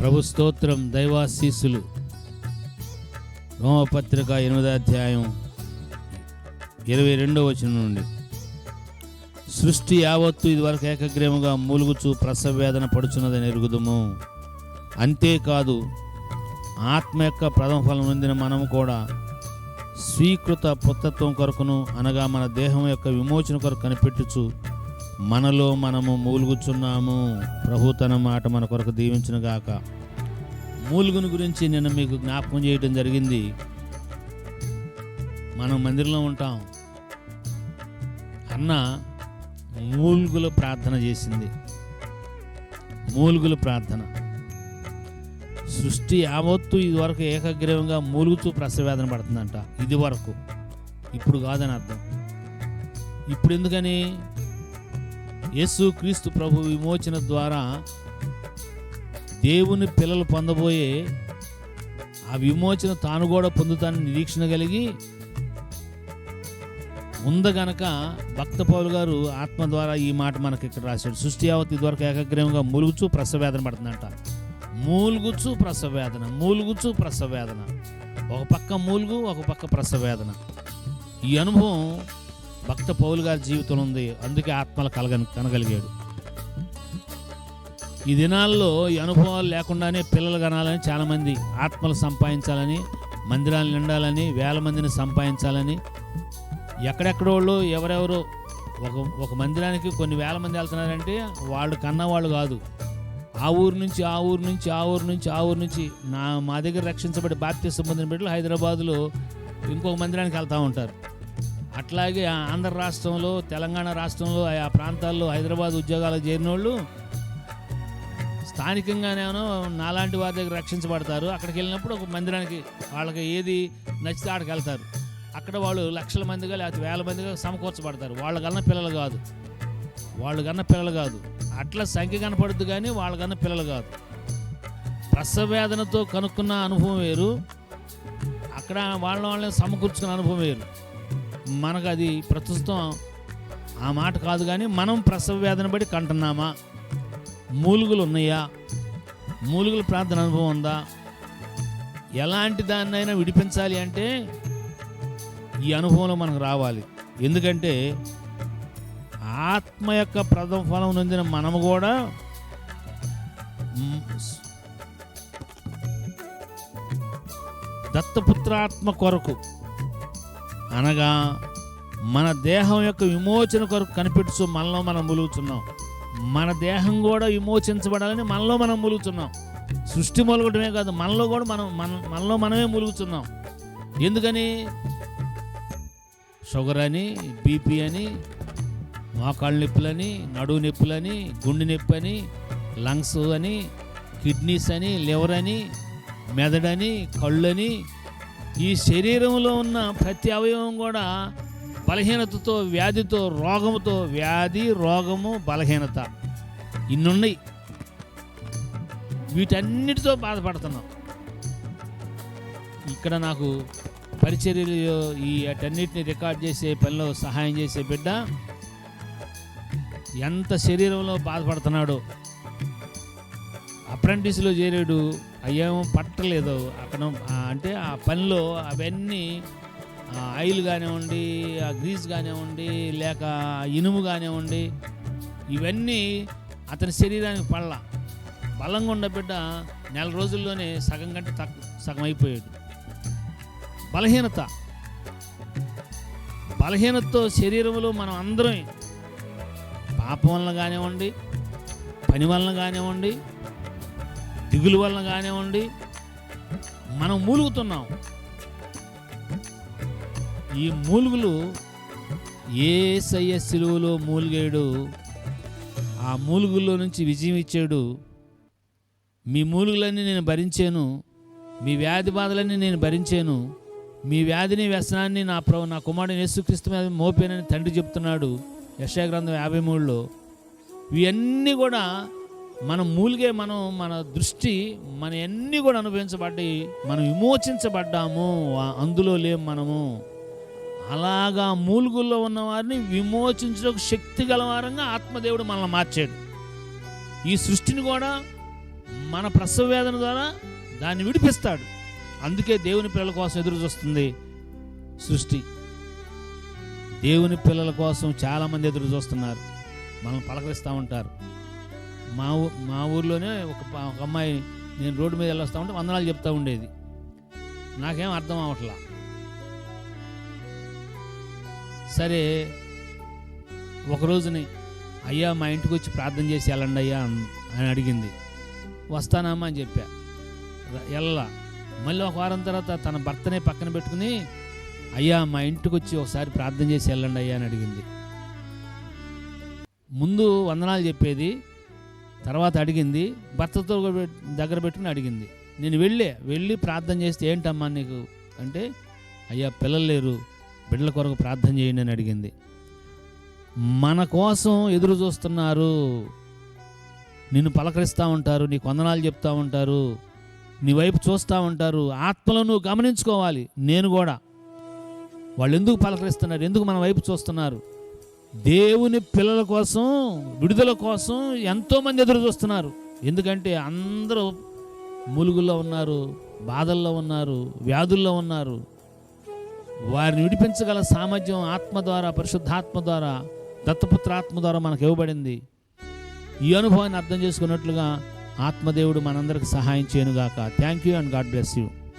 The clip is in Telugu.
ప్రభు స్తోత్రం దైవాశీస్సులు. రోమపత్రిక ఎనిమిదో అధ్యాయం ఇరవై రెండో వచనం నుండి. సృష్టి యావత్తు ఇదివరకు ఏకగ్రీవంగా మూలుగుచు ప్రసవ వేదన పడుచున్నదని ఎరుగుదము. అంతేకాదు ఆత్మ యొక్క ప్రథమ ఫలం పొందిన మనము కూడా స్వీకృత పుత్తత్వం కొరకును అనగా మన దేహం యొక్క విమోచన కొరకు కనిపెట్టుచు మనలో మనము మూలుగుచున్నాము. ప్రభు తన మాట మన కొరకు దీవించిన గాక. మూలుగుని గురించి నిన్న మీకు జ్ఞాపకం చేయడం జరిగింది. మనం మందిరంలో ఉంటాం. అన్న మూలుగుల ప్రార్థన చేసింది. మూలుగుల ప్రార్థన. సృష్టి యావత్తు ఇదివరకు ఏకగ్రీవంగా మూలుగుతూ ప్రసవేదన పడుతుందంట. ఇది వరకు ఇప్పుడు కాదని అర్థం. ఇప్పుడు ఎందుకని? యేసు క్రీస్తు ప్రభు విమోచన ద్వారా దేవుని పిల్లలు పొందబోయే ఆ విమోచన తాను కూడా పొందుతానని నిరీక్షణ కలిగి ఉంది భక్త పౌలు గారు ఆత్మ ద్వారా ఈ మాట మనకి ఇక్కడ రాశాడు. సృష్టి యావత్ ఇదివరకు ఏకగ్రీవంగా మూలుగుచు ప్రసవేదన పడుతుందంట. మూలుగుచు ప్రసవేదన మూలుగుచు ప్రసవేదన ఒక పక్క మూలుగు ఒక పక్క ప్రసవేదన ఈ అనుభవం భక్త పౌలు గారి జీవితంలో ఉంది. అందుకే ఆత్మలు కలగ కనగలిగాడు. ఈ దినాల్లో ఈ అనుభవాలు లేకుండానే పిల్లలు కనాలని చాలామంది ఆత్మలు సంపాదించాలని మందిరాలు నిండాలని వేల మందిని సంపాదించాలని ఎక్కడెక్కడోళ్ళు ఎవరెవరో ఒక ఒక మందిరానికి కొన్ని వేల మంది వెళ్తున్నారంటే వాళ్ళు కన్నవాళ్ళు కాదు. ఆ ఊరు నుంచి ఆ ఊరు నుంచి ఆ ఊరు నుంచి ఆ ఊరు నుంచి నా మా దగ్గర రక్షించబడి బాప్తి సంబంధించిన బిడ్డలు హైదరాబాదులో ఇంకొక మందిరానికి వెళ్తూ ఉంటారు. అట్లాగే ఆంధ్ర రాష్ట్రంలో తెలంగాణ రాష్ట్రంలో ఆ ప్రాంతాల్లో హైదరాబాద్ ఉద్యోగాలకు చేరిన వాళ్ళు స్థానికంగానేమో నాలాంటి వారి దగ్గర రక్షించబడతారు. అక్కడికి వెళ్ళినప్పుడు ఒక మందిరానికి వాళ్ళకి ఏది నచ్చితే ఆడికి వెళ్తారు. అక్కడ వాళ్ళు లక్షల మందిగా లేకపోతే వేల మందిగా సమకూర్చబడతారు. వాళ్ళకన్నా పిల్లలు కాదు. వాళ్ళకన్నా పిల్లలు కాదు. అట్లా సంఖ్య కనపడద్దు కానీ వాళ్ళకన్నా పిల్లలు కాదు. ప్రసవేదనతో కనుక్కున్న అనుభవం వేరు. అక్కడ వాళ్ళ వాళ్ళని సమకూర్చుకున్న అనుభవం వేరు. మనకు అది ప్రస్తుతం ఆ మాట కాదు కానీ మనం ప్రసవ వేదన బట్టి కంటున్నామా? మూలుగులు ఉన్నాయా మూలుగుల ప్రార్థన అనుభవం ఉందా? ఎలాంటి దాన్నైనా విడిపించాలి అంటే ఈ అనుభవంలో మనకు రావాలి. ఎందుకంటే ఆత్మ యొక్క ప్రథమ ఫలం నొందిన మనము కూడా దత్తపుత్రాత్మ కొరకు అనగా మన దేహం యొక్క విమోచన కొరకు కనిపెట్టుచు మనలో మనం ములుగుతున్నాం. మన దేహం కూడా విమోచించబడాలని మనలో మనం ములుగుతున్నాం. సృష్టి మొలగడమే కాదు మనలో కూడా మనం మన మనలో మనమే ములుగుతున్నాం. ఎందుకని? షుగర్ అని బీపీ అని మోకాళ్ళ నొప్పులని నడువు నొప్పులని గుండె నొప్పి అని లంగ్స్ అని కిడ్నీస్ అని లివర్ అని మెదడని కళ్ళని ఈ శరీరంలో ఉన్న ప్రతి అవయవం కూడా బలహీనతతో వ్యాధితో రోగముతో వ్యాధి రోగము బలహీనత ఇన్నున్నాయి. వీటన్నిటితో బాధపడుతున్నాం. ఇక్కడ నాకు పరిచర్యలు ఈ అటన్నిటిని రికార్డ్ చేసే పనిలో సహాయం చేసే బిడ్డ ఎంత శరీరంలో బాధపడుతున్నాడో అప్రెంటిస్లో చేరాడు. అయ్యేమో పట్టలేదు. అక్కడ అంటే ఆ పనిలో అవన్నీ ఆ, ఆయిల్ కానివ్వండి ఆ గ్రీస్ కానివ్వండి లేక ఇనుము కానివ్వండి ఇవన్నీ అతని శరీరానికి పళ్ళ బలంగా ఉన్న బిడ్డ నెల రోజుల్లోనే సగం కంటే తక్కువ సగం అయిపోయాడు. బలహీనత. బలహీనతతో శరీరంలో మనం అందరం పాపం వలన కానివ్వండి పని వలన కానివ్వండి దిగులు వలన కానివ్వండి మనం మూలుగుతున్నాం. ఈ మూలుగులు ఏ సయ్య సిలువలో మూలిగాడు. ఆ మూలుగుల్లో నుంచి విజయం ఇచ్చాడు. మీ మూలుగులన్నీ నేను భరించాను. మీ వ్యాధి బాధలన్నీ నేను భరించాను. మీ వ్యాధిని వ్యసనాన్ని నా ప్రభు నా కుమారుడు యేసుక్రీస్తు మీద మోపానని తండ్రి చెప్తున్నాడు యశాగ్రంథం యాభై మూడులో. ఇవన్నీ కూడా మనం మూలిగే మనం మన దృష్టి మన అన్నీ కూడా అనుభవించబడ్డాయి మనం విమోచించబడ్డాము అందులో లేం మనము. అలాగా మూలుగుల్లో ఉన్న వారిని విమోచించడానికి శక్తి గలవారంగా ఆత్మదేవుడు మనల్ని మార్చాడు. ఈ సృష్టిని కూడా మన ప్రసవ వేదన ద్వారా దాన్ని విడిపిస్తాడు. అందుకే దేవుని పిల్లల కోసం ఎదురు చూస్తుంది సృష్టి. దేవుని పిల్లల కోసం చాలామంది ఎదురు చూస్తున్నారు. మనల్ని పలకరిస్తూ ఉంటారు. మా ఊ మా ఊర్లోనే ఒక ఒక అమ్మాయి నేను రోడ్డు మీద వెళ్ళొస్తా ఉంటే వందనాలు చెప్తా ఉండేది. నాకేం అర్థం అవట్లా. సరే ఒక రోజుని అయ్యా మా ఇంటికి వచ్చి ప్రార్థన చేసి వెళ్ళండి అయ్యా అని అడిగింది. వస్తానమ్మా అని చెప్పా. వెళ్ళ వెళ్ళా మళ్ళీ ఒక వారం తర్వాత తన భర్తనే పక్కన పెట్టుకుని అయ్యా మా ఇంటికి వచ్చి ఒకసారి ప్రార్థన చేసి వెళ్ళండి అయ్యా అని అడిగింది. ముందు వందనాలు చెప్పేది తర్వాత అడిగింది భర్తతో దగ్గర పెట్టుకుని అడిగింది. నేను వెళ్ళే వెళ్ళి ప్రార్థన చేస్తే ఏంటమ్మా నీకు? అంటే అయ్యా పిల్లలు లేరు బిడ్డల కొరకు ప్రార్థన చేయండి అని అడిగింది. మన కోసం ఎదురు చూస్తున్నారు. నిన్ను పలకరిస్తూ ఉంటారు నీ కొందనాలు చెప్తా ఉంటారు నీ వైపు చూస్తూ ఉంటారు ఆత్మలో నువ్వు గమనించుకోవాలి నేను కూడా. వాళ్ళు ఎందుకు పలకరిస్తున్నారు ఎందుకు మన వైపు చూస్తున్నారు? దేవుని పిల్లల కోసం విడుదల కోసం ఎంతోమంది ఎదురు చూస్తున్నారు. ఎందుకంటే అందరూ ములుగుల్లో ఉన్నారు బాధల్లో ఉన్నారు వ్యాధుల్లో ఉన్నారు. వారిని విడిపించగల సామర్థ్యం ఆత్మ ద్వారా పరిశుద్ధాత్మ ద్వారా దత్తపుత్రాత్మ ద్వారా మనకు ఇవ్వబడింది. ఈ అనుభవాన్ని అర్థం చేసుకున్నట్లుగా ఆత్మదేవుడు మనందరికి సహాయం చేయనుగాక. Thank you and God bless you